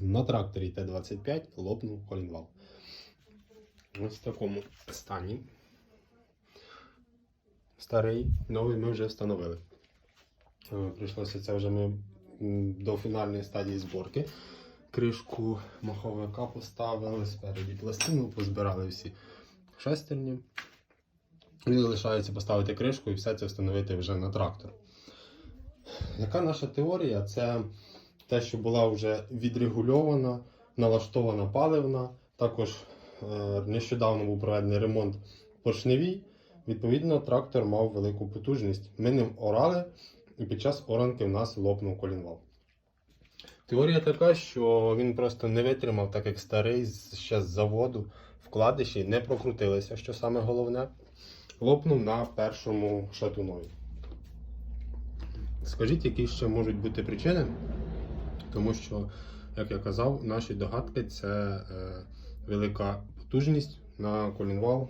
На тракторі Т-25 лопнув колінвал. Ось в такому стані. Старий, новий ми вже встановили. Е, Прийшлося це вже ми до фінальної стадії зборки. Кришку маховика поставили, спереді пластину, позбирали всі шестерні. І лишається поставити кришку і все це встановити вже на трактор. Яка наша теорія? Це те, що була вже відрегульована, налаштована паливна. Також е, нещодавно був проведений ремонт поршневій. Відповідно, трактор мав велику потужність. Ми ним орали, і під час оранки в нас лопнув колінвал. Теорія така, що він просто не витримав, так як старий ще з заводу вкладиші не прокрутилися, що саме головне. Лопнув на першому шатунові. Скажіть, які ще можуть бути причини? Тому що, як я казав, наші догадки це е, велика потужність на колінвал